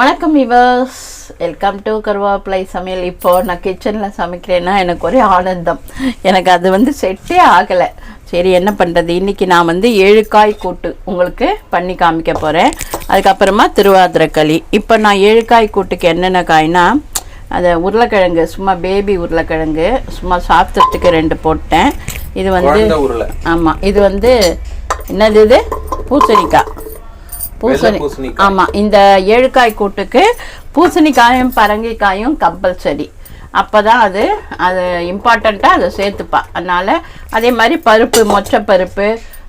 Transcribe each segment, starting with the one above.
வணக்கம் இவர்ஸ் welcome to கருவேப்பிலை சமையல். இப்போ நான் கிச்சனில் சமைக்கிறேன்னா எனக்கு ஒரே ஆனந்தம். எனக்கு அது வந்து செட்டே ஆகலை. சரி என்ன பண்ணுறது இன்றைக்கி நான் வந்து ஏழு காய் கூட்டு உங்களுக்கு பண்ணி காமிக்க போகிறேன் அதுக்கப்புறமா திருவாதிரக்களி இப்போ நான் ஏழு காய் கூட்டுக்கு என்னென்ன காய்னா அது உருளைக்கிழங்கு சும்மா பேபி உருளைக்கிழங்கு சும்மா சாப்பிட்றதுக்கு ரெண்டு போட்டேன். இது வந்து ஆமாம் இது வந்து என்னது இது? பூசணிக்காய். பூசணி வெள்ளை பூசணிக்காய். ஆமா இந்த ஏழுக்காய் கூட்டுக்கு பூசணிக்காயும் பரங்கிக்காயும் கம்பல்சரி அப்பதான் அது அது இம்பார்ட்டண்ட்டாக அதை சேர்த்துப்பா. அதனால அதே மாதிரி பருப்பு மொச்சை பருப்பு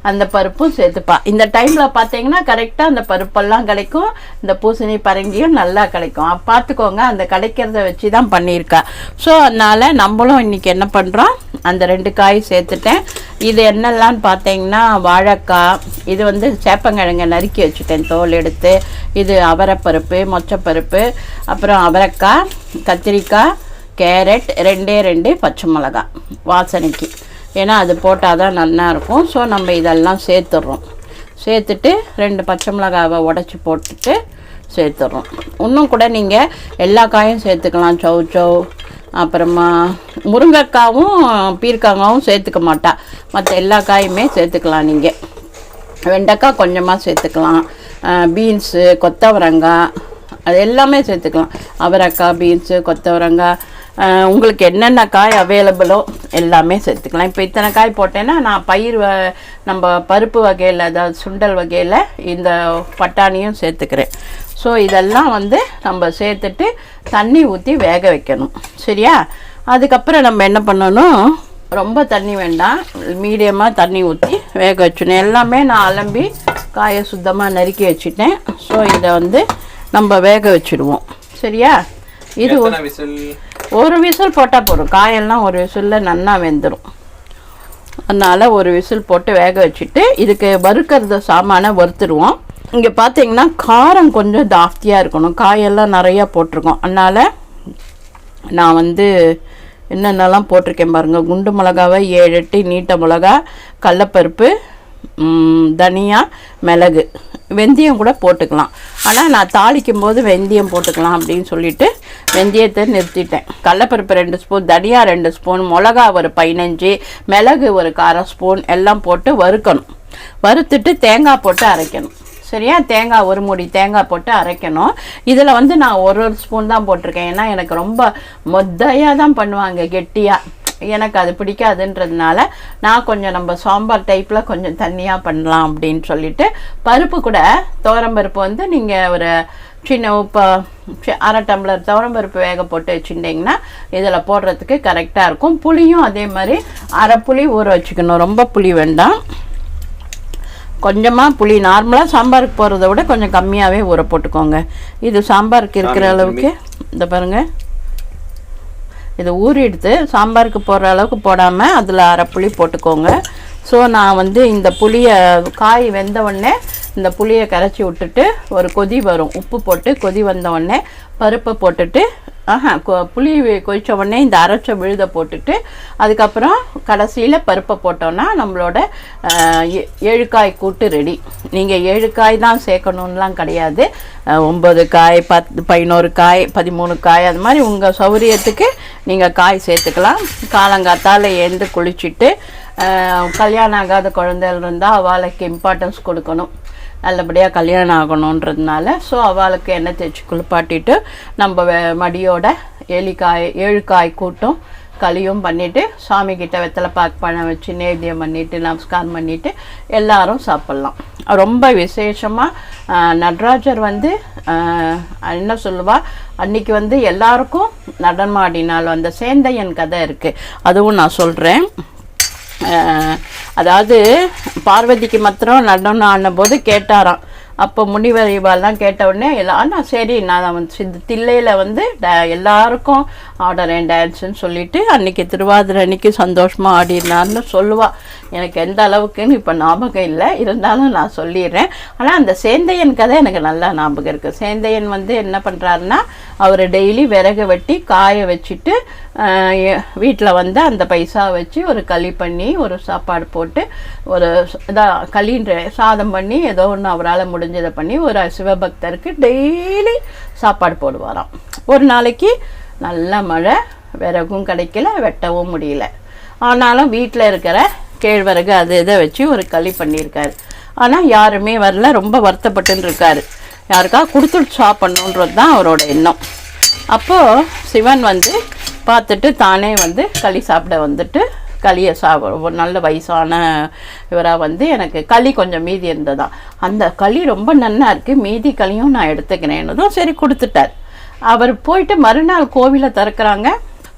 அந்த பருப்பும் சேர்த்துப்பா. இந்த டைமில் பார்த்தீங்கன்னா கரெக்டாக அந்த பருப்பெல்லாம் கிடைக்கும். இந்த பூசணி பரங்கியும் நல்லா கிடைக்கும். அப்ப பார்த்துக்கோங்க அந்த கிடைக்கிறத வச்சு தான் பண்ணியிருக்கா. ஸோ அதனால் நம்மளும் இன்றைக்கி என்ன பண்ணுறோம் அந்த ரெண்டு காய் சேர்த்துட்டேன். இது என்னெல்லாம் பார்த்தீங்கன்னா வாழைக்காய் இது வந்து சேப்பங்கிழங்க நறுக்கி வச்சுட்டேன் தோல் எடுத்து. இது அவரைப்பருப்பு மொச்சப்பருப்பு அப்புறம் அவரைக்காய் கத்திரிக்காய் கேரட் ரெண்டே ரெண்டு பச்சை மிளகாய் வாசனைக்கு. ஏன்னா அது போட்டால் தான் நல்லாயிருக்கும் ஸோ நம்ம இதெல்லாம் சேர்த்துட்றோம். சேர்த்துட்டு ரெண்டு பச்சை மிளகாவை உடச்சி போட்டுட்டு சேர்த்துட்றோம். இன்னும் கூட நீங்கள் எல்லா காயும் சேர்த்துக்கலாம். சௌ சௌ அப்புறமா முருங்கைக்காவும் பீர்க்காங்காவும் சேர்த்துக்க மாட்டா. மற்ற எல்லா காயுமே சேர்த்துக்கலாம் நீங்கள் வெண்டைக்காய் கொஞ்சமாக சேர்த்துக்கலாம். பீன்ஸு கொத்தவரங்காய் அது எல்லாமே சேர்த்துக்கலாம். அவரைக்காய் பீன்ஸு கொத்தவரங்காய் உங்களுக்கு என்னென்ன காய் அவைலபிளோ எல்லாமே சேர்த்துக்கலாம். இப்போ இத்தனை காய் போட்டேன்னா நான் பயிர் வ நம்ம பருப்பு வகையில் அதாவது சுண்டல் வகையில் இந்த பட்டாணியும் சேர்த்துக்கிறேன். ஸோ இதெல்லாம் வந்து நம்ம சேர்த்துட்டு தண்ணி ஊற்றி வேக வைக்கணும். சரியா? அதுக்கப்புறம் நம்ம என்ன பண்ணணும்? ரொம்ப தண்ணி வேண்டாம். மீடியமாக தண்ணி ஊற்றி வேக வச்சுனேன் எல்லாமே நான் அலம்பி காயை சுத்தமாக நறுக்கி வச்சுட்டேன். ஸோ இதை வந்து நம்ம வேக வச்சுடுவோம். சரியா? இது ஒரு- விசில் போட்டால் போதும். காயெல்லாம் ஒரு விசிலில் நல்லா வெந்துடும் அதனால் ஒரு விசில் போட்டு வேக வச்சுட்டு இதுக்கு வறுக்கிறத சாமானை வறுத்துருவோம் இங்கே பார்த்தீங்கன்னா காரம் கொஞ்சம் ஜாஸ்தியாக இருக்கணும். காயெல்லாம் நிறையா போட்டிருக்கோம். அதனால் நான் வந்து என்னென்னலாம் போட்டிருக்கேன் பாருங்கள் குண்டு மிளகாவை ஏழு எட்டு நீட்ட மிளகா கடலப்பருப்பு தனியா மிளகு. வெந்தயம் கூட போட்டுக்கலாம். ஆனால் நான் தாளிக்கும் போது வெந்தயம் போட்டுக்கலாம் அப்படின்னு சொல்லிட்டு வெந்தயத்தை நிறுத்திட்டேன். கடலப்பருப்பு ரெண்டு ஸ்பூன் தனியா ரெண்டு ஸ்பூன் மிளகா ஒரு பதினஞ்சு மிளகு ஒரு கார ஸ்பூன் எல்லாம் போட்டு வறுக்கணும். வறுத்துட்டு தேங்காய் போட்டு அரைக்கணும். சரியா? தேங்காய் ஒரு மூடி தேங்காய் போட்டு அரைக்கணும். இதில் வந்து நான் ஒரு ஒரு ஸ்பூன் தான் போட்டிருக்கேன். ஏன்னா எனக்கு ரொம்ப மொத்தையாக தான் பண்ணுவாங்க கெட்டியாக எனக்கு அது பிடிக்காதுன்றதுனால நான் கொஞ்சம் நம்ம சாம்பார் டைப்பில் கொஞ்சம் தண்ணியாக பண்ணலாம் அப்படின்னு சொல்லிட்டு பருப்பு கூட துவரம்பருப்பு வந்து நீங்கள் ஒரு சின்ன உப்பு சி- அரை டம்ளர் துவரம்பருப்பு வேக போட்டு வச்சுட்டிங்கன்னா இதில் போடுறதுக்கு கரெக்டாக இருக்கும். புளியும் அதே மாதிரி அரை புளி ஊற வச்சுக்கணும். ரொம்ப புளி வேண்டாம். கொஞ்சமாக புளி நார்மலாக சாம்பாருக்கு போடுறத விட கொஞ்சம் கம்மியாகவே ஊற போட்டுக்கோங்க. இது சாம்பாருக்கு இருக்கிற அளவுக்கு இந்த பாருங்க. இதை ஊறி எடுத்து சாம்பாருக்கு போடுற அளவுக்கு போடாமல் அதில் அரை புளி போட்டுக்கோங்க. ஸோ நான் வந்து இந்த புளியை காய் வெந்த உடனே இந்த புளியை கரைச்சி விட்டுட்டு ஒரு கொதி வரும். உப்பு போட்டு கொதி வந்த உடனே பருப்பை போட்டுட்டு ஆஹா கொ- புளி கொதித்த உடனே இந்த அரைச்ச விழுத போட்டுட்டு அதுக்கப்புறம் கடைசியில் பருப்பை போட்டோன்னா நம்மளோட ஏழுக்காய் ஏ- கூட்டு ரெடி. நீங்கள் ஏழு காய் தான் சேர்க்கணுன்லாம் கிடையாது. ஒம்பது காய் பத்து பதினோரு காய் பதிமூணு காய் அது மாதிரி உங்கள் சௌரியத்துக்கு நீங்கள் காய் சேர்த்துக்கலாம். காலங்காத்தால் எழுந்து குளிச்சுட்டு கல்யாணம் ஆகாத குழந்தைகள் இருந்தால் அவளுக்கு இம்பார்ட்டன்ஸ் கொடுக்கணும். நல்லபடியாக கல்யாணம் ஆகணுன்றதுனால ஸோ அவளுக்கு எண்ணெய் தேய்ச்சி குளிப்பாட்டிட்டு நம்ம மடியோட ஏலிக்காய் ஏழு காய் கூட்டும் களியும் பண்ணிவிட்டு சாமிக்கிட்ட வெத்தலை பாக்கு பழம் வச்சு நேத்தியம் பண்ணிவிட்டு நமஸ்காரம் பண்ணிவிட்டு எல்லாரும் சாப்பிட்லாம். ரொம்ப விசேஷமாக நடராஜர் வந்து என்ன சொல்லுவா? அன்னைக்கு வந்து எல்லாருக்கும் நடனமாடினால் அந்த சேந்தையன் கதை இருக்குது அதுவும் நான் சொல்கிறேன் அதாவது பார்வதிக்கு மாத்திரம் நடனம் ஆனபோது கேட்டாராம். அப்போ முனிவர் இவாள்லாம் கேட்ட உடனே எல்லாம் நான் சரி நான் வந்து சித்த தில்லையில் வந்து ட- எல்லாருக்கும் ஆடுறேன் டான்ஸுன்னு சொல்லிட்டு அன்னைக்கு திருவாதிரை அன்னைக்கு சந்தோஷமாக ஆடினார்னு சொல்லுவாள் எனக்கு எந்த அளவுக்குன்னு இப்போ ஞாபகம் இல்லை. இருந்தாலும் நான் சொல்லிடுறேன். ஆனால் அந்த சேந்தையன் கதை எனக்கு நல்லா ஞாபகம் இருக்குது சேந்தையன் வந்து என்ன பண்ணுறாருன்னா அவர் டெய்லி விறகு வெட்டி காய வச்சுட்டு வீட்டில் வந்து அந்த பைசா வச்சு ஒரு களி பண்ணி ஒரு சாப்பாடு போட்டு ஒரு இதாக களின்ற சாதம் பண்ணி ஏதோ ஒன்று அவரால் முடிஞ்சதை பண்ணி ஒரு சிவபக்தருக்கு டெய்லி சாப்பாடு போடுவாராம். ஒரு நாளைக்கு நல்ல மழை விறகும் கிடைக்கல வெட்டவும் முடியல. ஆனாலும் வீட்டில் இருக்கிற கேழ்வரகு அது இதை வச்சு ஒரு களி பண்ணியிருக்காரு. ஆனால் யாருமே வரல ரொம்ப வருத்தப்பட்டுன்னு இருக்காரு. யாருக்கா கொடுத்துட்டு சாப்பிட்ணுன்றது தான் அவரோட எண்ணம். அப்போது சிவன் வந்து பார்த்துட்டு தானே வந்து களி சாப்பிட வந்துட்டு களியை சாப்பிட ஒரு நல்ல வயசான இவராக வந்து எனக்கு களி கொஞ்சம் மீதி இருந்ததா. அந்த களி ரொம்ப நன்னா இருக்குது மீதி களியும் நான் எடுத்துக்கிறேன்னதும் சரி கொடுத்துட்டார். அவர் போயிட்டு மறுநாள் கோவிலை திறக்கிறாங்க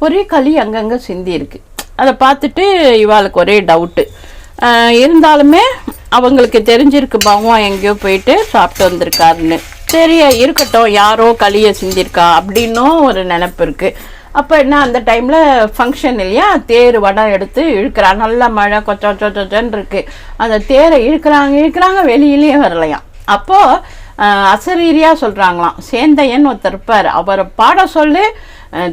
ஒரே களி அங்கங்கே சிந்தி இருக்கு. அதை பார்த்துட்டு இவாளுக்கு ஒரே டவுட்டு இருந்தாலுமே அவங்களுக்கு தெரிஞ்சிருக்கு பகவான் எங்கேயோ போயிட்டு சாப்பிட்டு வந்திருக்காருன்னு. சரி இருக்கட்டும் யாரோ களியை சிந்திருக்கா அப்படின்னும் ஒரு நினப்பு இருக்குது அப்போ என்ன அந்த டைமில் ஃபங்க்ஷன் இல்லையா? தேர் வடம் எடுத்து இழுக்கிறா நல்ல மழை கொச்ச கொச்சன்னு இருக்கு. அந்த தேரை இழுக்கிறாங்க இழுக்கிறாங்க வெளியிலேயே வரலையாம். அப்போது அசரீரியாக சொல்கிறாங்களாம் சேந்தையன் ஒருத்தர் இருப்பார். அவரை பாட சொல்லி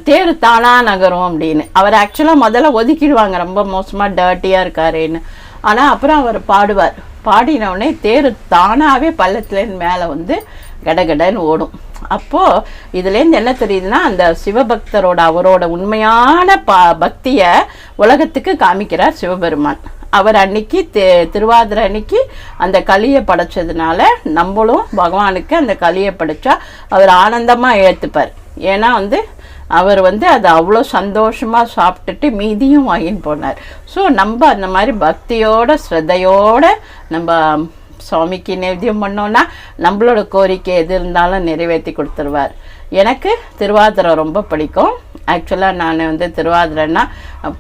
தேர் தானா நகரும் அப்படின்னு. அவர் ஆக்சுவலாக முதல்ல ஒதுக்கிடுவாங்க. ரொம்ப மோசமாக டர்ட்டியாக இருக்காருன்னு. ஆனால் அப்புறம் அவர் பாடுவார். பாடினவுடனே தேர் தானாகவே பள்ளத்துலேருந்து மேலே வந்து கடகடன்னு ஓடும். அப்போது இதுலேருந்து என்ன தெரியுதுன்னா அந்த சிவபக்தரோட அவரோட உண்மையான ப பக்தியை உலகத்துக்கு காமிக்கிறார் சிவபெருமான். அவர் அன்னைக்கு தே திருவாதிரை அன்னைக்கு அந்த களியை படைச்சதுனால நம்மளும் பகவானுக்கு அந்த களியை படைச்சா அவர் ஆனந்தமாக ஏற்றுப்பார் ஏன்னா வந்து அவர் வந்து அதை அவ்வளோ சந்தோஷமாக சாப்பிட்டுட்டு மீதியும் வாங்கின்னு போனார். ஸோ நம்ம அந்த மாதிரி பக்தியோட ஸ்ரத்தையோடு நம்ம சுவாமிக்கு நைவேத்தியம் பண்ணோன்னா நம்மளோட கோரிக்கை எது இருந்தாலும் நிறைவேற்றி கொடுத்துருவார். எனக்கு திருவாதிரை ரொம்ப பிடிக்கும். ஆக்சுவலாக நான் வந்து திருவாதிரைன்னா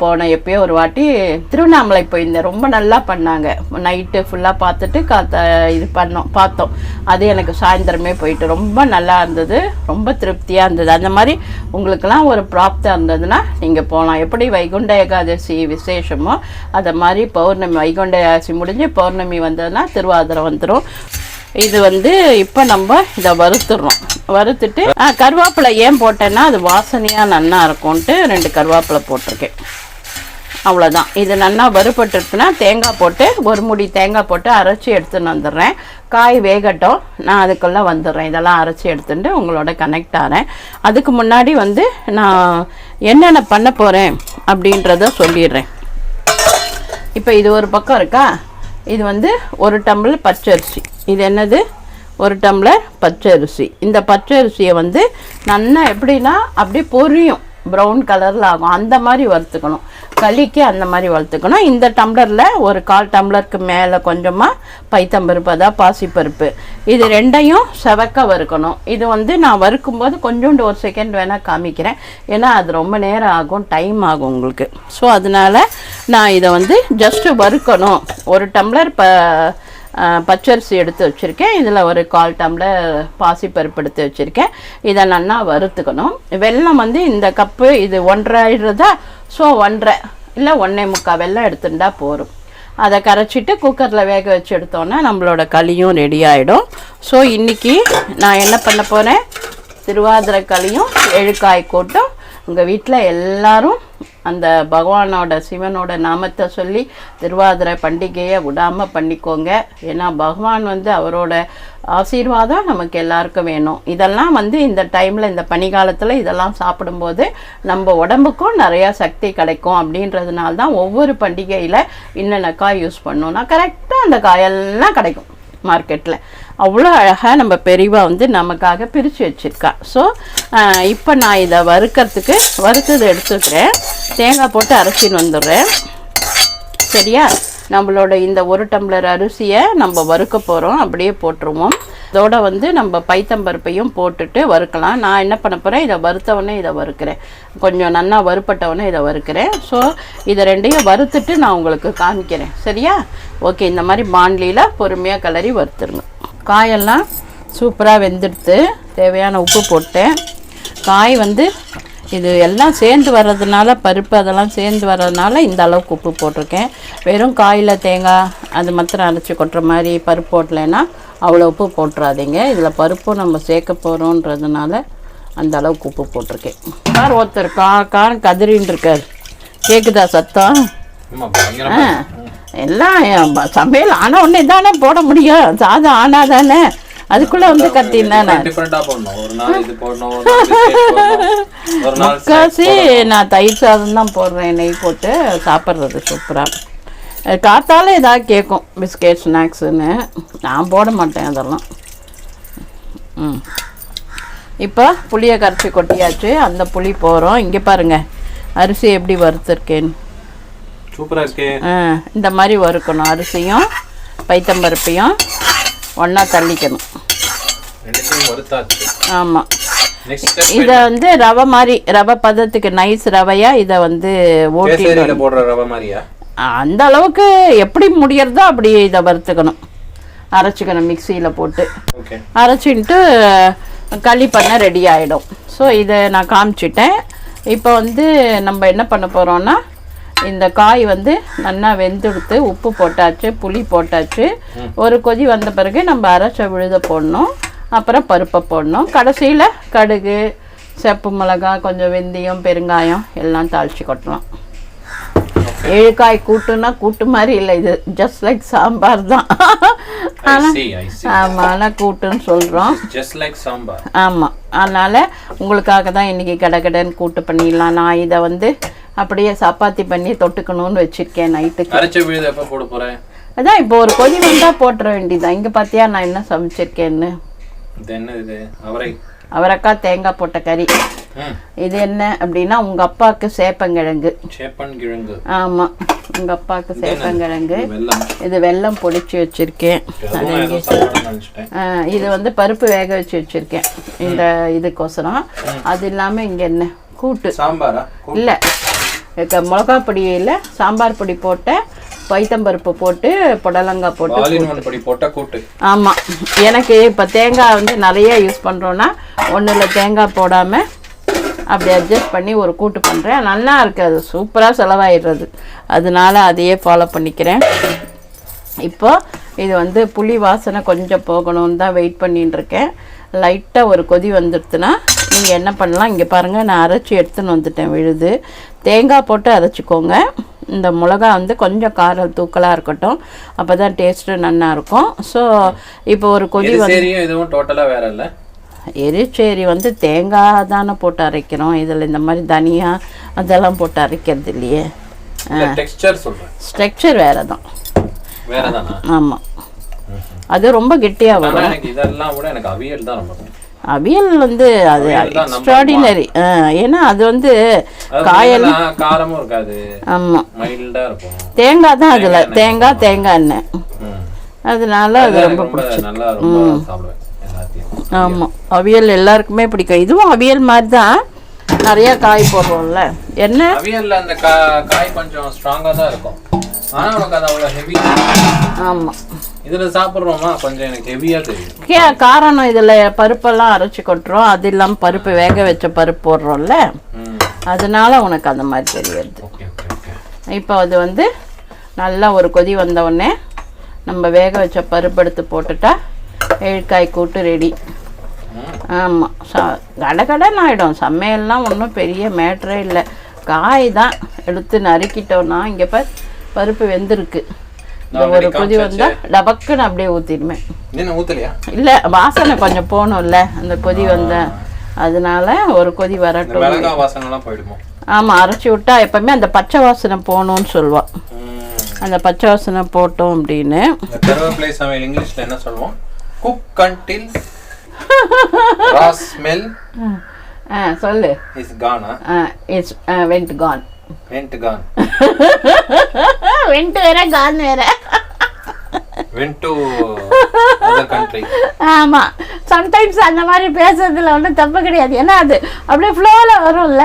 போன எப்பயோ ஒரு வாட்டி திருவண்ணாமலை போயிருந்தேன். ரொம்ப நல்லா பண்ணாங்க. நைட்டு ஃபுல்லாக பார்த்துட்டு காத்த இது பண்ணோம் பார்த்தோம். அது எனக்கு சாயந்தரமே போயிட்டு ரொம்ப நல்லா இருந்தது. ரொம்ப திருப்தியாக இருந்தது. அந்த மாதிரி உங்களுக்கெல்லாம் ஒரு ப்ராப்தம் இருந்ததுன்னா நீங்கள் போகலாம் எப்படி வைகுண்ட ஏகாதசி விசேஷமோ அதை மாதிரி பௌர்ணமி வைகுண்ட ஏகாதசி முடிஞ்சு பௌர்ணமி வந்ததுன்னா திருவாதிரை வந்துடும் இது வந்து இப்போ நம்ம இதை வறுத்துடுறோம் வறுத்துட்டு கருவேப்பிலை ஏன் போட்டேன்னா அது வாசனையாக நன்னா இருக்கும்ன்ட்டு ரெண்டு கருவேப்பிலை போட்டிருக்கேன். அவ்வளோதான் இது நல்லா வறுபட்டுருச்சுன்னா தேங்காய் போட்டு ஒரு முடி தேங்காய் போட்டு அரைச்சி எடுத்துன்னு வந்துடுறேன். காய் வேகட்டும். நான் அதுக்குள்ளே வந்துடுறேன். இதெல்லாம் அரைச்சி எடுத்துட்டு உங்களோட கனெக்ட் ஆகிறேன் அதுக்கு முன்னாடி வந்து நான் என்னென்ன பண்ண போகிறேன் அப்படின்றத சொல்லிடுறேன். இப்போ இது ஒரு பக்கம் இருக்கா? இது வந்து ஒரு டம்ளர் பச்சரிசி. இது என்னது? ஒரு டம்ளர் பச்சரிசி. இந்த பச்சரிசியை வந்து நல்லா எப்படின்னா அப்படியே பொரியும். ப்ரௌன் கலரில் ஆகும். அந்த மாதிரி வறுத்துக்கணும். களிக்கு அந்த மாதிரி வறுத்துக்கணும். இந்த டம்ளரில் ஒரு கால் டம்ளருக்கு மேலே கொஞ்சமாக பைத்தம்பருப்பு அதான் பாசிப்பருப்பு. இது ரெண்டையும் செவக்க வறுக்கணும். இது வந்து நான் வறுக்கும்போது கொஞ்சோண்டு ஒரு செகண்ட் வேணால் காமிக்கிறேன். ஏன்னா அது ரொம்ப நேரம் ஆகும் டைம் ஆகும் உங்களுக்கு. ஸோ அதனால நான் இதை வந்து ஜஸ்ட்டு வறுக்கணும். ஒரு டம்ளர் ப பச்சரிசி எடுத்து வச்சுருக்கேன். இதில் ஒரு கால் டம்ளர் பாசிப்பருப்பு எடுத்து வச்சுருக்கேன். இதை நல்லா வறுத்துக்கணும். வெல்லம் வந்து இந்த கப்பு இது ஒன்றரை ஆயிடுறதா? ஸோ ஒன்றரை. இல்லை ஒன்றே முக்கால் வெள்ளம் எடுத்துட்டா போதும். அதை கரைச்சிட்டு குக்கரில் வேக வச்சு எடுத்தோன்னா நம்மளோட களியும் ரெடி ஆகிடும் ஸோ இன்றைக்கி நான் என்ன பண்ண போகிறேன் திருவாதிரை களியும் எழுக்காய் கூட்டும். உங்கள் வீட்டில் எல்லோரும் அந்த பகவானோட சிவனோட நாமத்தை சொல்லி திருவாதிரை பண்டிகையை விடாமல் பண்ணிக்கோங்க. ஏன்னா பகவான் வந்து அவரோட ஆசீர்வாதம் நமக்கு எல்லாருக்கும் வேணும். இதெல்லாம் வந்து இந்த டைமில் இந்த பனிகாலத்தில் இதெல்லாம் சாப்பிடும்போது நம்ம உடம்புக்கும் நிறையா சக்தி கிடைக்கும் அப்படின்றதுனால தான் ஒவ்வொரு பண்டிகையில் இன்னென்ன காய் யூஸ் பண்ணோன்னா கரெக்டாக அந்த காயெல்லாம் கிடைக்கும். மார்க்கெட்டில் அவ்வளோ அழகாக நம்ம பெரிவா வந்து நமக்காக பிரித்து வச்சுருக்கா. ஸோ இப்போ நான் இதை வறுக்கிறதுக்கு வறுத்ததை எடுத்துக்கிறேன். தேங்காய் போட்டு அரைச்சின்னு வந்துடுறேன். சரியா? நம்மளோட இந்த ஒரு டம்ளர் அரிசியை நம்ம வறுக்க போகிறோம் அப்படியே போட்டுருவோம். இதோட வந்து நம்ம பைத்தம்பருப்பையும் போட்டுட்டு வறுக்கலாம். நான் என்ன பண்ண போகிறேன் இதை வறுத்தவொடனே இதை வறுக்கிறேன். கொஞ்சம் நல்லா வறுப்பட்டவொடனே இதை வறுக்கிறேன். ஸோ இதை ரெண்டையும் வறுத்துட்டு நான் உங்களுக்கு காமிக்கிறேன். சரியா? ஓகே இந்த மாதிரி பாண்ட்லியில் பொறுமையாக கிளறி வறுத்துருங்க. காயெல்லாம் சூப்பராக வெந்துடுத்து தேவையான உப்பு போட்டேன். காய் வந்து இது எல்லாம் சேர்ந்து வர்றதுனால பருப்பு அதெல்லாம் சேர்ந்து வர்றதுனால இந்த அளவுக்கு உப்பு போட்டிருக்கேன். வெறும் காயில் தேங்காய் அது மாத்திரம் அரைச்சி கொட்டுற மாதிரி பருப்பு போட்டலைன்னா அவ்வளோ உப்பு போட்டுறாதீங்க. இதில் பருப்பும் நம்ம சேர்க்க போகிறோன்றதுனால அந்த அளவுக்கு உப்பு போட்டிருக்கேன். கார் ஒருத்தர் கா காரம் கதிரின்னு இருக்கார். கேட்குதா சத்தம்? எல்லாம் சமையல் ஆன உடனே தானே போட முடியும். சாதம் ஆனா தானே அதுக்குள்ள வந்து நாள் முக்காசி நான் தயிர் சாதம் தான் போடுறேன் நெய் போட்டு சாப்பிட்றது சூப்பராக காத்தால ஏதாவது கேட்கும் பிஸ்கெட் ஸ்நாக்ஸுன்னு நான் போட மாட்டேன் அதெல்லாம். ம். இப்போ புளியை கரைச்சி கொட்டியாச்சு. அந்த புளி போகிறோம் இங்கே பாருங்க அரிசி எப்படி வறுத்துருக்கேன்னு சூப்பரா இருக்கே. ஆ, இந்த மாதிரி வறுக்கணும். அரிசியும் பைத்தம்பருப்பையும் ஒன்றா தள்ளிக்கணும். ஆமாம் இதை வந்து ரவை மாதிரி ரவை பதத்துக்கு நைஸ் ரவையா இதை வந்து ஓட்டி அந்த அளவுக்கு எப்படி முடியறதோ அப்படி இதை வறுத்துக்கணும். அரைச்சிக்கணும் மிக்சியில் போட்டு. அரைச்சின்ட்டு களி பண்ண ரெடி ஆகிடும் ஸோ இதை நான் காமிச்சிட்டேன். இப்போ வந்து நம்ம என்ன பண்ண போகிறோம்னா இந்த காய் வந்து நல்லா வெந்தெடுத்து உப்பு போட்டாச்சு புளி போட்டாச்சு. ஒரு கொதி வந்த பிறகு நம்ம அரைச்ச விழுத போடணும். அப்புறம் பருப்பை போடணும். கடைசியில் கடுகு செப்பு மிளகாய் கொஞ்சம் வெந்தயம் பெருங்காயம் எல்லாம் தாளித்து கொட்டலாம். ஏழுக்காய் கூட்டுன்னா கூட்டு மாதிரி இல்லை இது. ஜஸ்ட் லைக் சாம்பார் தான். சி ஆமாம் ஆனால் கூட்டுன்னு சொல்கிறோம் ஜஸ்ட் லைக் சாம்பார். ஆமாம் அதனால் உங்களுக்காக தான் இன்றைக்கி கடகடன்னு கூட்டு பண்ணிடலாம். நான் இதை வந்து அப்படியே சப்பாத்தி பண்ணி தொட்டுக்கணும்னு வச்சுருக்கேன் நைட்டுக்கு. அரைச்ச விழுது எப்ப போட போறேன்? அதான் இப்போ ஒரு கொதி வந்தால் போட்டுற வேண்டியதான் இங்கே பார்த்தியா நான் என்ன சமைச்சிருக்கேன்னு? இது என்ன இது? அவரை அவரைக்காய் தேங்காய் போட்ட கறி. இது என்ன அப்படின்னா உங்கள் அப்பாவுக்கு சேப்பங்கிழங்கு. சேப்பன் கிழங்கு ஆமாம் உங்கள் அப்பாவுக்கு சேப்பங்கிழங்கு. இது வெல்லம். பொடிச்சு வச்சுருக்கேன். இது வந்து பருப்பு வேக வச்சு வச்சுருக்கேன். இந்த இதுக்கோசரம். அது இல்லாமல் இங்கே என்ன? கூட்டு. சாம்பாரா? இல்லை. மிளகா பொடியில் சாம்பார் பொடி போட்டேன் பைத்தம்பருப்பு போட்டு புடலங்காய் போட்டு போட்டா ஆமாம் எனக்கு இப்போ தேங்காய் வந்து நிறைய யூஸ் பண்ணுறோன்னா ஒன்றில் தேங்காய் போடாமல் அப்படி அட்ஜஸ்ட் பண்ணி ஒரு கூட்டு பண்ணுறேன் நல்லா இருக்கு அது. சூப்பராக செலவாயிடுறது. அதனால அதையே ஃபாலோ பண்ணிக்கிறேன். இப்போ இது வந்து புளி வாசனை கொஞ்சம் போகணும்னு தான் வெயிட் பண்ணிட்டு இருக்கேன். லைட்டாக ஒரு கொதி வந்துடுதுன்னா நீங்கள் என்ன பண்ணலாம் இங்கே பாருங்கள் நான் அரைச்சி எடுத்துன்னு வந்துட்டேன் விழுது. தேங்காய் போட்டு அரைச்சிக்கோங்க. இந்த மிளகா வந்து கொஞ்சம் காரம் தூக்கலாக இருக்கட்டும். அப்போ தான் டேஸ்ட்டு நல்லா இருக்கும். ஸோ இப்போ ஒரு கொதி வந்து இதுவும் டோட்டலா வேற இல்ல? எரிச்சேரி வந்து தேங்காய் தானே போட்டு அரைக்கிறோம். இதில் இந்த மாதிரி தனியா அதெல்லாம் போட்டு அரைக்கிறது இல்லையே. ஸ்ட்ரக்சர் வேறு தான் ஆமாம் அது ரொம்ப கெட்டியாக வரும். இதெல்லாம் விட எனக்கு அவியல் தான் ரொம்ப. அவியல் வந்து அது எக்ஸ்ட்ராடினரி ஏன்னா அது வந்து காயல் காரமும் இருக்காது. ஆமாம் தேங்காய் தான் அதில். தேங்காய் தேங்காய் எண்ணெய். அதனால அது ரொம்ப எல்லாத்தையும். ஆமாம் அவியல் எல்லாருக்குமே பிடிக்கும். இதுவும் அவியல் மாதிரி தான் நிறைய காய் போடுறோம்ல. என்ன? அவியல்ல அந்த காய் கொஞ்சம் ஸ்ட்ராங்கா தான் இருக்கும். ஆனா உனக்கு அது அவ்வளவு ஹெவி ஆமாம் இதுல சாப்பிடுறோமா? கொஞ்சம் எனக்கு ஹெவியா தெரியும். கே காரணம் இதில் பருப்பெல்லாம் அரைச்சி கொட்டுறோம். அது இல்லாமல் பருப்பு வேக வச்ச பருப்பு போடுறோம்ல. அதனால உனக்கு அந்த மாதிரி தெரியுது. இப்போ அது வந்து நல்லா ஒரு கொதி வந்த உடனே நம்ம வேக வச்ச பருப்பு எடுத்து போட்டுட்டா ஏழ்காய் கூட்டு ரெடி. ஆமாம் ச கடகடன் ஆகிடும் சமையல்லாம் ஒன்றும் பெரிய மேட்ரே இல்லை. காய் தான் எடுத்து நறுக்கிட்டோன்னா இங்கே பார் பருப்பு வெந்திருக்கு. இந்த ஒரு கொதி வந்தால் டபக்குன்னு அப்படியே ஊத்தலையா? இல்லை வாசனை கொஞ்சம் போகணும்ல அந்த கொதி வந்த. அதனால ஒரு கொதி வரட்டும். ஆமாம் அரைச்சி விட்டா எப்பவுமே அந்த பச்சை வாசனை போகணும்னு சொல்லுவா. ம். அந்த பச்சை வாசனை போட்டோம் அப்படின்னு. இந்த கருவேப்பிலை சமையல் இங்கிலீஷ்ல என்ன சொல்லுவோம்? குக் அன்டில் ரா ஸ்மெல் ஆ சொல்லு. Is gone it's went gone went gone went வேற கான் வேற. வெண்ட் டு அதர் கண்ட்ரி ஆமாம் சம்டைம்ஸ் அந்த மாதிரி பேசுறதுல ஒன்றும் தப்பு கிடையாது. ஏன்னா அது அப்படியே ஃப்ளோவில் வரும்ல.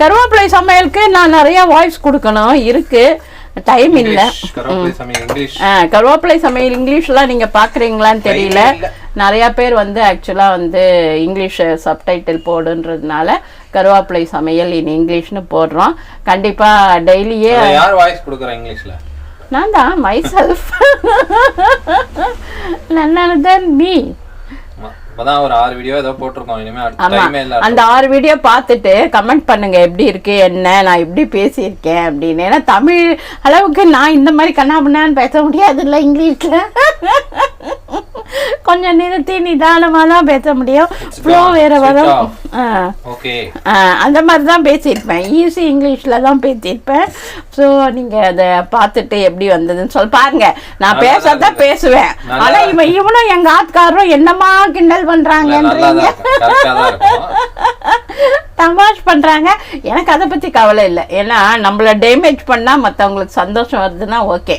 கருவேப்பிலை சமையலுக்கு நான் நிறைய வாய்ஸ் கொடுக்கணும். இருக்கு. டைம் இல்லை. கருவேப்பிலை சமையல் இங்கிலீஷ்லாம் நீங்கள் பார்க்குறீங்களான்னு தெரியல. நிறைய பேர் வந்து ஆக்சுவலாக வந்து இங்கிலீஷ் சப்டைட்டில் போடுன்றதுனால கருவேப்பிலை சமையல் இன் இங்கிலீஷ்னு போடுறோம். கண்டிப்பாக டெய்லியே யார் வாய்ஸ் கொடுக்குறா இங்கிலீஷ்ல நான் தான் myself none other me இப்பதான் ஒரு ஆறு வீடியோ ஏதோ போட்டிருக்கோம். இனிமே இல்ல அந்த ஆறு வீடியோ பார்த்துட்டு கமெண்ட் பண்ணுங்க. எப்படி இருக்கு என்ன நான் இப்படி பேசியிருக்கேன் அப்படின்னு. ஏன்னா தமிழ் அளவுக்கு நான் இந்த மாதிரி கண்ணாபண்ணான்னு பேச முடியாதுல்ல இங்கிலீஷ்ல. கொஞ்சம் நிறுத்தி நிதானமா தான் பேச முடியும். ஃப்ளோ வேற வரும். அந்த மாதிரி தான் பேசியிருப்பேன். ஈஸி இங்கிலீஷில் தான் பேசியிருப்பேன். ஸோ நீங்கள் அதை பார்த்துட்டு எப்படி வந்ததுன்னு சொல்லி பாருங்க. நான் பேசதான் தான் பேசுவேன். நல்லா ஆனா இவன் இவனும் எங்க ஆத்காரரும் என்னமா கிண்டல் நல்லா பண்றாங்கன்றீங்க தமாஷ் பண்றாங்க. எனக்கு அதை பத்தி கவலை இல்லை. ஏன்னா நம்மள டேமேஜ் பண்ணா மத்தவங்களுக்கு சந்தோஷம் வருதுன்னா ஓகே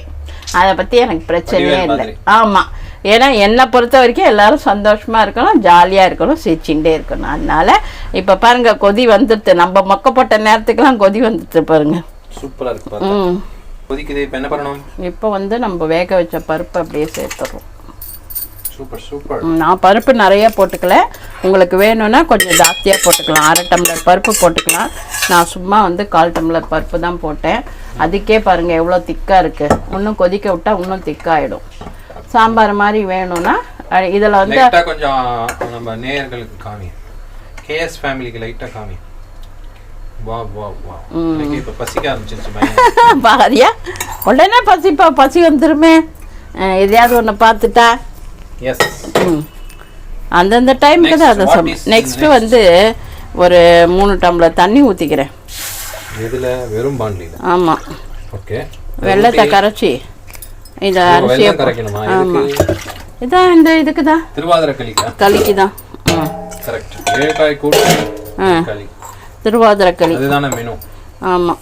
அதை பத்தி எனக்கு பிரச்சனையே இல்லை. ஆமா. ஏன்னா என்னை பொறுத்த வரைக்கும் எல்லாரும் சந்தோஷமா இருக்கணும் ஜாலியா இருக்கணும் சிரிச்சுட்டே இருக்கணும். அதனால இப்ப பாருங்க கொதி வந்துடுது. நம்ம மொக்கப்பட்ட நேரத்துக்குலாம் கொதி வந்துட்டு பாருங்க. சூப்பரா இருக்கு. ம். கொதிக்குது. இப்ப என்ன பண்ணணும்? இப்போ வந்து நம்ம வேக வச்ச பருப்பு அப்படியே சேர்த்துறோம் சூப்பர் சூப்பர். நான் பருப்பு நிறைய போட்டுக்கல. உங்களுக்கு வேணும்னா கொஞ்சம் ஜாஸ்தியாக போட்டுக்கலாம். அரை டம்ளர் பருப்பு போட்டுக்கலாம். நான் சும்மா வந்து கால் டம்ளர் பருப்பு தான் போட்டேன். அதுக்கே பாருங்க எவ்வளோ திக்காக இருக்குது இன்னும் கொதிக்க விட்டா இன்னும் திக்காயிடும். சாம்பார் மாதிரி வேணும்னா இதில் வந்து கொஞ்சம் நம்ம நேயர்களுக்கு காமி. கேஎஸ் ஃபேமிலிக்கு லைட்டா காமி. பாரியா? உடனே பசிப்பா பசி வந்துருமே. எதையாவது ஒன்று பார்த்துட்டா. அந்தந்த டைமுக்கு தான் அதை is நெக்ஸ்ட்டு வந்து ஒரு மூணு டம்ளர் தண்ணி ஊற்றிக்கிறேன் எதுல வெறும் பாண்ட்லில ஆமாம் ஓகே வெள்ளத்தை கரைச்சி இதை அரிசியை இதுக்கு இதான் இந்த இதுக்கு தான். திருவாதிரை களிக்கா களிக்கு தான். கரெக்ட் ஏழுக்காய் கூட்டு ஆ. களி. திருவாதிரை களி. அதுதானே மெனு ஆமாம்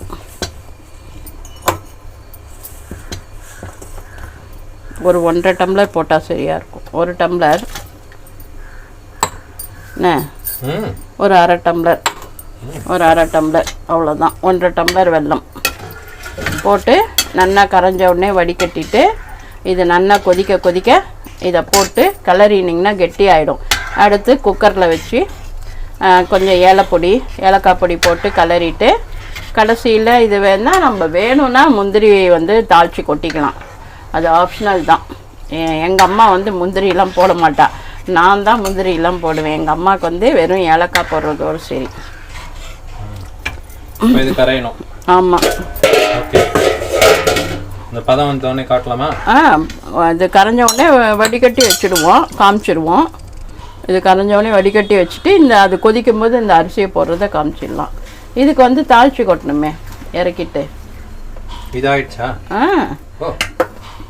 ஒரு ஒன்றரை டம்ளர் போட்டால் சரியாக இருக்கும். ஒரு டம்ளர். என்ன? ஒரு அரை டம்ளர். ஒரு அரை டம்ளர். அவ்வளோதான் ஒன்றரை டம்ளர் வெல்லம். போட்டு நல்லா கரைஞ்ச உடனே வடிகட்டிட்டு இது நல்லா கொதிக்க கொதிக்க இதை போட்டு கிளறினிங்கன்னா கெட்டி ஆகிடும் அடுத்து குக்கரில் வச்சு கொஞ்சம் ஏலப்பொடி ஏலக்காய் பொடி போட்டு கிளறிட்டு கடைசியில் இது வேணால் நம்ம வேணும்னா முந்திரி வந்து தாளித்து கொட்டிக்கலாம். அது ஆப்ஷனல் தான். எங்கள் அம்மா வந்து முந்திரியெல்லாம் போட மாட்டா. நான் தான் முந்திரியெல்லாம் போடுவேன். எங்கள் அம்மாவுக்கு வந்து வெறும் ஏலக்காய் போடுறதோடு சரி. இது கரையணும். ஆமாம் இந்த பதம் வந்தோடனே காட்டலாமா? ஆ இது கரைஞ்ச உடனே வடிகட்டி வச்சுடுவோம். காமிச்சிடுவோம் இது கரைஞ்ச உடனே வடிகட்டி வச்சுட்டு இந்த அது கொதிக்கும் போது இந்த அரிசியை போடுறத காமிச்சிடலாம். இதுக்கு வந்து தாளிச்சு கொட்டணுமே இறக்கிட்டு. இதாயிடுச்சா? ஆ. ஓ.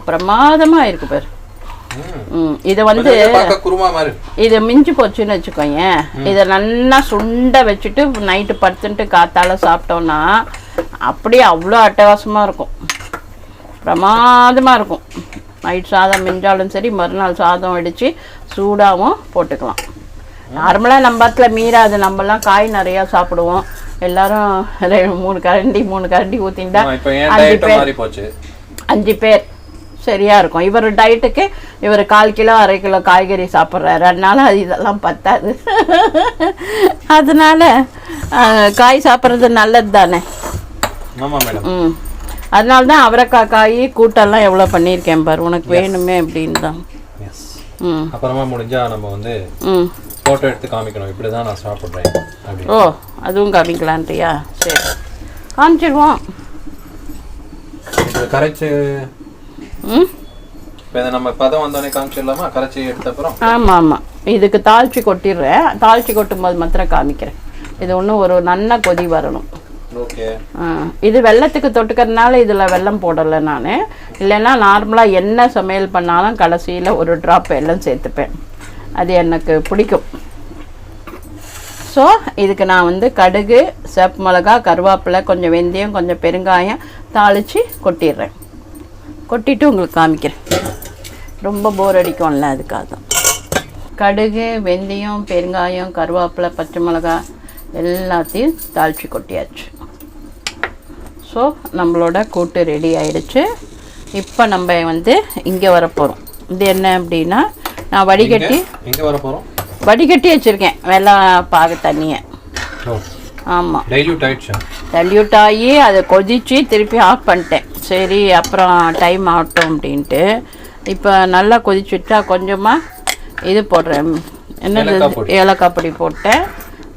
பிரமாதமாக இருக்கு பேர். இதை வந்து இது மிஞ்சி போச்சுன்னு வச்சுக்கோங்க இதை நல்லா சுண்ட வச்சுட்டு நைட்டு படுத்துட்டு காத்தால சாப்பிட்டோம்னா அப்படியே அவ்வளோ அட்டகாசமாக இருக்கும். பிரமாதமாக இருக்கும். நைட் சாதம் மிஞ்சாலும் சரி மறுநாள் சாதம் வடித்து சூடாகவும் போட்டுக்கலாம். நார்மலாக நம்ம இடத்துல மீறாது. நம்மலாம் காய் நிறையா சாப்பிடுவோம். எல்லாரும் மூணு கரண்டி மூணு கரண்டி ஊற்றிண்டா அஞ்சு பேர். அஞ்சு பேர். சரியா இருக்கும். இவர் டயட்டுக்கு இவர் கால் கிலோ அரை கிலோ காய்கறி சாப்பிட்றாரு. அதனால அது இதெல்லாம் பத்தாது. அதனால காய் சாப்பிட்றது நல்லது தானே? ம். அதனால தான் அவரைக்காய் காய் கூட்டெல்லாம் எவ்வளோ பண்ணியிருக்கேன் பாரு. உனக்கு வேணுமே அப்படின்னு தான். அப்புறமா முடிஞ்சா நம்ம வந்து ம். போட்டோ எடுத்து காமிக்கணும். இப்படி தான் நான் சாப்பிட்றேன் ஓ அதுவும் காமிக்கலான்றியா? சரி. காமிச்சிடுவோம். கரைச்சு நம்ம பதம் வந்தோடனே காமிச்சிடலாமா? கரைச்சி எடுத்த அப்புறம்? ஆமாம் ஆமாம் இதுக்கு தாளிச்சு கொட்டிடுறேன். தாளிச்சு கொட்டும் போது மாத்திரம் காமிக்கிறேன். இது ஒன்றும் ஒரு நல்ல கொதி வரணும். இது வெள்ளத்துக்கு தொட்டுக்கிறதுனால இதில் வெல்லம் போடலை நான். இல்லைன்னா நார்மலாக என்ன சமையல் பண்ணாலும் கடைசியில் ஒரு ட்ராப் வெல்லம் சேர்த்துப்பேன். அது எனக்கு பிடிக்கும். ஸோ இதுக்கு நான் வந்து கடுகு செப் மிளகா கருவேப்பிலை கொஞ்சம் வெந்தயம் கொஞ்சம் பெருங்காயம் தாளித்து கொட்டிடுறேன். கொட்டிட்டு உங்களுக்கு காமிக்கிறேன். ரொம்ப போர் அடிக்கும்ல அதுக்காக தான். கடுகு வெந்தயம் பெருங்காயம் கருவேப்பிலை பச்சை மிளகா எல்லாத்தையும் தாளித்து கொட்டியாச்சு. ஸோ நம்மளோட கூட்டு ரெடி ஆயிடுச்சு. இப்போ நம்ம வந்து இங்கே வரப்போகிறோம் இது என்ன அப்படின்னா நான் வடிகட்டி எங்க வர போறோம். வடிகட்டி வச்சுருக்கேன் வெள்ளம் பாகு தண்ணியை. ஆமாம் டைல்யூட் ஆயிடுச்சா? டல்யூட் ஆகி அதை கொதிச்சு திருப்பி ஆஃப் பண்ணிட்டேன். சரி அப்புறம் டைம் ஆகட்டும் அப்படின்ட்டு. இப்போ நல்லா கொதிச்சுட்டா கொஞ்சமாக இது போடுறேன். என்னது? ஏலக்காய் பொடி. போட்டேன்.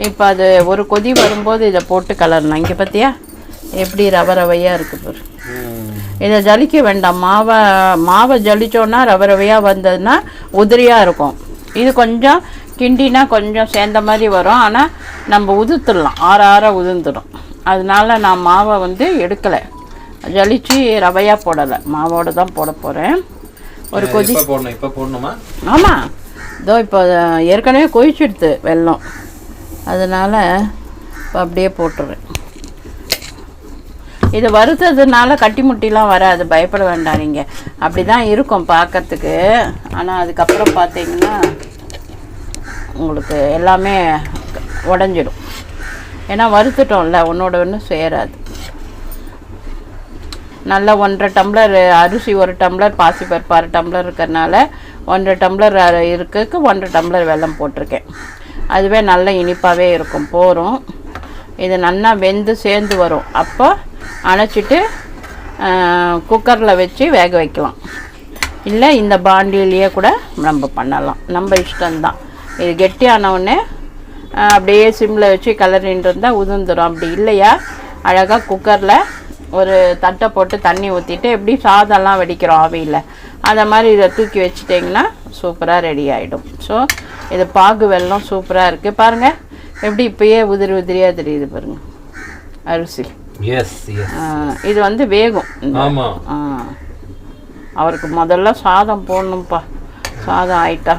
இப்போ அது ஒரு கொதி வரும்போது இதை போட்டு கலரணும் இங்கே பார்த்தியா எப்படி ரவ ரவையாக இருக்குது பாரு. இதை ஜலிக்க வேண்டாம். மாவை மாவை ஜலிச்சோன்னா ரவ ரவையாக வந்ததுன்னா உதிரியாக இருக்கும். இது கொஞ்சம் கிண்டினா கொஞ்சம் சேர்ந்த மாதிரி வரும். ஆனால் நம்ம உதுத்துடலாம். ஆற ஆற உதிர்ந்துடும். அதனால நான் மாவை வந்து எடுக்கலை. ஜலிச்சு ரவையாக போடலை. மாவோட தான் போட போகிறேன் ஒரு கொதி போடணும் இப்ப போடணுமா? ஆமாம் இதோ இப்போ ஏற்கனவே கொதிச்சுடுது வெல்லம். அதனால் இப்போ அப்படியே போட்டுறேன். இது வறுத்ததுனால கட்டி முட்டிலாம் வராது பயப்பட வேண்டாம் நீங்கள் அப்படி தான் இருக்கும் பார்க்கறதுக்கு ஆனால் அதுக்கப்புறம் பார்த்தீங்கன்னா உங்களுக்கு எல்லாமே உடஞ்சிடும். ஏன்னா வறுத்துட்டோம்ல ஒன்றோட ஒன்று சேராது. நல்லா ஒன்றரை டம்ளர் அரிசி ஒரு டம்ளர் பாசிப்பருப்பு அரை டம்ளர் இருக்கிறனால ஒன்றரை டம்ளர் அரை இருக்குக்கு ஒன்றரை டம்ளர் வெல்லம் போட்டிருக்கேன். அதுவே நல்ல இனிப்பாகவே இருக்கும். போரும் இது நல்லா வெந்து சேர்ந்து வரும். அப்போ அணைச்சிட்டு குக்கரில் வச்சு வேக வைக்கலாம். இல்லை இந்த பாண்டியிலேயே கூட நம்ம பண்ணலாம். நம்ம இஷ்டம்தான். இது கெட்டியானவுடனே அப்படியே சிம்மில் வச்சு கலரின்னு இருந்தால் உதிர்ந்துடும் அப்படி இல்லையா? அழகாக குக்கரில் ஒரு தட்டை போட்டு தண்ணி ஊற்றிட்டு எப்படி சாதம்லாம் வெடிக்கிறோம் ஆவியில். அந்த மாதிரி இதை தூக்கி வச்சிட்டிங்கன்னா சூப்பராக ரெடி ஆகிடும் ஸோ இது பாகு வெல்லம் சூப்பராக இருக்குது பாருங்கள் எப்படி இப்பயே உதிரி உதிரியாக தெரியுது பாருங்கள் அரிசி. இது வந்து வேகும். அவருக்கு முதல்ல சாதம் போடணும்ப்பா சாதம் ஆயிட்டா.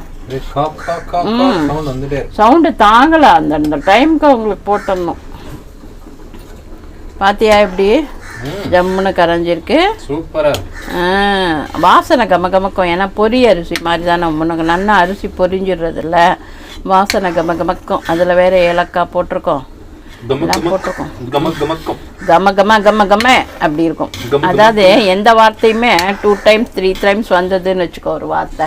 சவுண்ட் தாங்கலை. அந்த அந்த டைமுக்கு அவங்களுக்கு போட்டுடணும் பாத்தியா எப்படி. ஜம்முன்னு கரைஞ்சிருக்கு. சூப்பரா. இருக்கு ஆ, வாசனை கம கமக்கும். ஏன்னா பொரி அரிசி மாதிரி தானே உனக்கு நல்லா அரிசி பொரிஞ்சிடுறதில்ல வாசனை கம கமக்கும். அதில் வேற ஏலக்காய் போட்டிருக்கோம். போட்டிருக்கோம். கம கம கம கம அப்படி இருக்கும். கம கம. அதாவது எந்த வார்த்தையுமே டூ டைம்ஸ் த்ரீ டைம்ஸ் வந்ததுன்னு வச்சுக்கோ ஒரு வார்த்தை.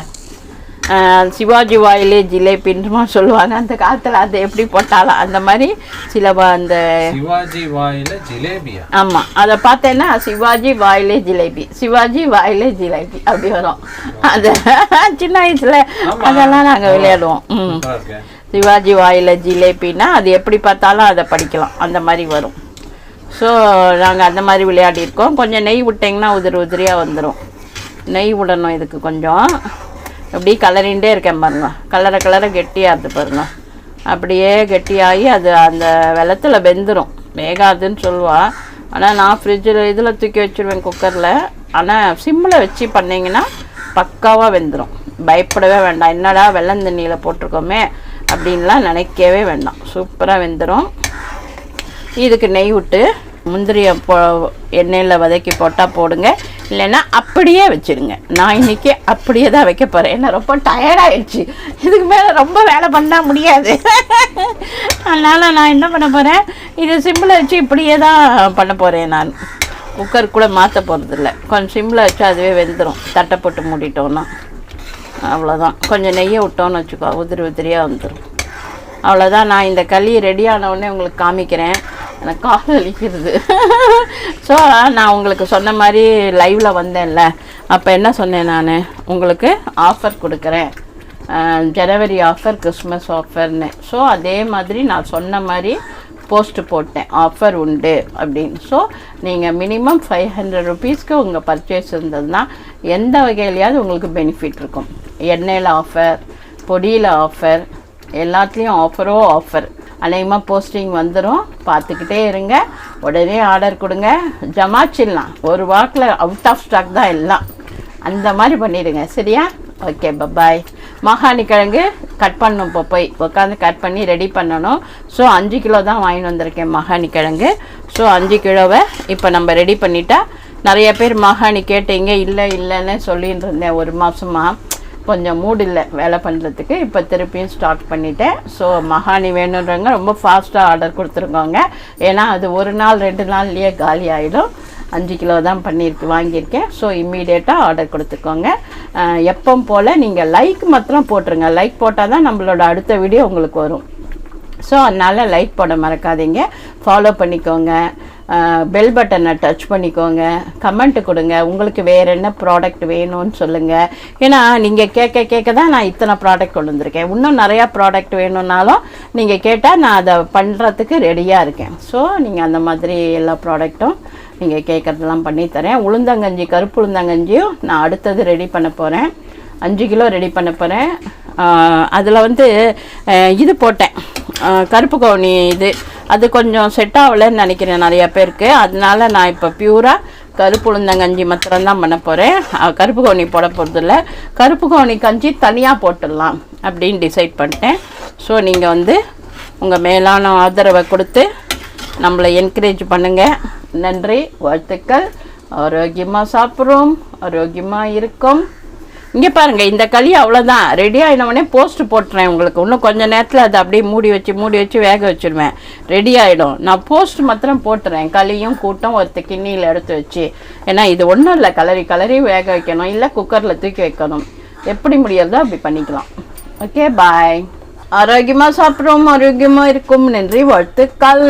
சிவாஜி வாயிலே ஜிலேபின்னுமா சொல்லுவாங்க அந்த காலத்தில் அதை எப்படி போட்டாலும் அந்த மாதிரி சில அந்த சிவாஜி வாயில ஜிலேபியா? ஆமாம் அதை பார்த்தேன்னா சிவாஜி வாயிலே ஜிலேபி சிவாஜி வாயிலே ஜிலேபி அப்படி வரும். அது சின்ன வயசில். அதெல்லாம் நாங்கள் விளையாடுவோம். ம். சிவாஜி வாயில ஜிலேபின்னா அது எப்படி பார்த்தாலும் அதை படிக்கலாம். அந்த மாதிரி வரும். ஸோ நாங்கள் அந்த மாதிரி விளையாடிருக்கோம் கொஞ்சம் நெய் விட்டிங்கன்னா உதிரி உதிரியாக வந்துடும் நெய் விடணும் இதுக்கு கொஞ்சம். அப்படியே கலரிண்டே இருக்கேன் பாருங்க. கலரை கலரை கெட்டியாகுது பாருங்க. அப்படியே கெட்டியாகி அது அந்த வெள்ளத்தில் வெந்துடும் வேகாதுன்னு சொல்லுவாள் ஆனால் நான் ஃப்ரிட்ஜில் இதில் தூக்கி வச்சிருவேன் குக்கரில் ஆனால் சிம்மில் வச்சு பண்ணிங்கன்னா பக்காவாக வெந்துடும் பயப்படவே வேண்டாம். என்னடா வெள்ளம் தண்ணியில் போட்டிருக்கோமே அப்படின்லாம் நினைக்கவே வேண்டாம். சூப்பராக வெந்துடும் இதுக்கு நெய் விட்டு முந்திரியை போ எண்ணெயில் வதக்கி போட்டால் போடுங்க. இல்லைன்னா அப்படியே வச்சிடுங்க. நான் இன்னைக்கு அப்படியே தான் வைக்க போகிறேன் ஏன்னா ரொம்ப டயர்டாயிடுச்சு இதுக்கு மேலே ரொம்ப வேலை பண்ணால் முடியாது. அதனால் நான் என்ன பண்ண போகிறேன் இது சிம்மில் வச்சு இப்படியே தான் பண்ண போகிறேன் நான். குக்கர் கூட மாற்ற போகிறதில்ல கொஞ்சம் சிம்மில் வச்சு அதுவே வெந்துடும் தட்டை போட்டு மூடிட்டோன்னா அவ்வளோதான் கொஞ்சம் நெய்யை விட்டோன்னு வச்சுக்கோ. உதிரி உதிரியாக வந்துடும் அவ்வளோதான் நான் இந்த களி ரெடி உங்களுக்கு காமிக்கிறேன். எனக்கு கால் வலிக்கிறது ஸோ நான் உங்களுக்கு சொன்ன மாதிரி லைவில் வந்தேன்ல. அப்போ என்ன சொன்னேன் நான்? உங்களுக்கு ஆஃபர் கொடுக்குறேன். ஜனவரி ஆஃபர் கிறிஸ்மஸ் ஆஃபர்னு ஸோ அதே மாதிரி நான் சொன்ன மாதிரி போஸ்ட்டு போட்டேன். ஆஃபர் உண்டு அப்படின்னு. ஸோ நீங்கள் மினிமம் ஃபைவ் ஹண்ட்ரட் ருபீஸ்க்கு உங்கள் பர்ச்சேஸ் இருந்ததுன்னா எந்த வகையிலையாவது உங்களுக்கு பெனிஃபிட் இருக்கும். எண்ணெயில் ஆஃபர் பொடியில் ஆஃபர் எல்லாத்துலேயும் ஆஃபரோ ஆஃபர் அநேகமாக போஸ்டிங் வந்துடும் பார்த்துக்கிட்டே இருங்க. உடனே ஆர்டர் கொடுங்க. ஜமாச்சிடலாம். ஒரு வாக்கில் அவுட் ஆஃப் ஸ்டாக் தான் எல்லாம். அந்த மாதிரி பண்ணிடுங்க. சரியா? ஓகே பபாய் மகாணி கிழங்கு கட் பண்ணணும் இப்போ போய் உட்காந்து கட் பண்ணி ரெடி பண்ணணும். ஸோ அஞ்சு கிலோ தான் வாங்கிட்டு வந்திருக்கேன் மகாணி கிழங்கு. ஸோ அஞ்சு கிலோவை இப்போ நம்ம ரெடி பண்ணிட்டா நிறைய பேர் மகாணி கேட்டீங்க இல்லை இல்லைன்னு சொல்லிட்டு இருந்தேன் ஒரு மாதமா கொஞ்சம் மூடு இல்லை வேலை பண்ணுறதுக்கு இப்போ திருப்பியும் ஸ்டார்ட் பண்ணிட்டேன். ஸோ மகாணி வேணுன்றவங்க ரொம்ப ஃபாஸ்ட்டாக ஆர்டர் கொடுத்துருக்கோங்க. ஏன்னா அது ஒரு நாள் ரெண்டு நாள்லேயே காலி ஆகிடும் அஞ்சு கிலோ தான் பண்ணியிருக்கு வாங்கியிருக்கேன். ஸோ இம்மீடியட்டாக ஆர்டர் கொடுத்துக்கோங்க. எப்போ போல் நீங்கள் லைக் மாத்திரம் போட்டுருங்க. லைக் போட்டால் தான் நம்மளோட அடுத்த வீடியோ உங்களுக்கு வரும். ஸோ அதனால் லைக் போட மறக்காதீங்க. ஃபாலோ பண்ணிக்கோங்க. பெல் பட்டனை டச் பண்ணிக்கோங்க. கமெண்ட் கொடுங்க. உங்களுக்கு வேறு என்ன ப்ராடக்ட் வேணும்னு சொல்லுங்கள் ஏன்னா நீங்கள் கேட்க கேட்க தான் நான் இத்தனை ப்ராடக்ட் கொண்டு வந்திருக்கேன். இன்னும் நிறையா ப்ராடக்ட் வேணும்னாலும் நீங்கள் கேட்டால் நான் அதை பண்ணுறதுக்கு ரெடியாக இருக்கேன். ஸோ நீங்கள் அந்த மாதிரி எல்லா ப்ராடக்ட்டும் நீங்கள் கேட்குறதெல்லாம் பண்ணித்தரேன் உளுந்தங்கஞ்சி கருப்பு உளுந்தங்கஞ்சியும் நான் அடுத்தது ரெடி பண்ண போகிறேன் அஞ்சு கிலோ ரெடி பண்ண போகிறேன் அதில் வந்து இது போட்டேன். கருப்பு கவுனி இது. அது கொஞ்சம் செட் ஆகலைன்னு நினைக்கிறேன் நிறைய பேருக்கு. அதனால நான் இப்போ பியூராக கருப்பு உளுந்தங்கஞ்சி மாத்திரம்தான் பண்ண போகிறேன் கருப்பு கவுனி போட போகிறதில்ல கருப்பு கவுனி கஞ்சி தனியாக போட்டுடலாம் அப்படின்னு டிசைட் பண்ணிட்டேன். ஸோ நீங்கள் வந்து உங்கள் மேலான ஆதரவை கொடுத்து நம்மளை என்கரேஜ் பண்ணுங்கள் நன்றி வாழ்த்துக்கள். ஆரோக்கியமாக சாப்பிட்றோம் ஆரோக்கியமாக இருக்கும். இங்கே பாருங்கள் இந்த களி அவ்வளோதான் ரெடி ஆகினவுடனே போஸ்ட் போட்டுறேன் உங்களுக்கு. இன்னும் கொஞ்சம் நேரத்தில் அதை அப்படியே மூடி வச்சு மூடி வச்சு வேக வச்சிருவேன். ரெடி ஆகிடும் நான் போஸ்ட் மாத்திரம் போட்டுறேன். களியும் கூட்டம் ஒருத்த கிண்ணியில் எடுத்து வச்சு. ஏன்னா இது ஒன்றும் இல்லை. கலரி கலரி வேக வைக்கணும். இல்லை குக்கரில் தூக்கி வைக்கணும். எப்படி முடியறதோ அப்படி பண்ணிக்கலாம். ஓகே பாய் ஆரோக்கியமாக சாப்பிட்றோம். ஆரோக்கியமாக இருக்கும் நன்றி. வாழ்த்துக்கள்.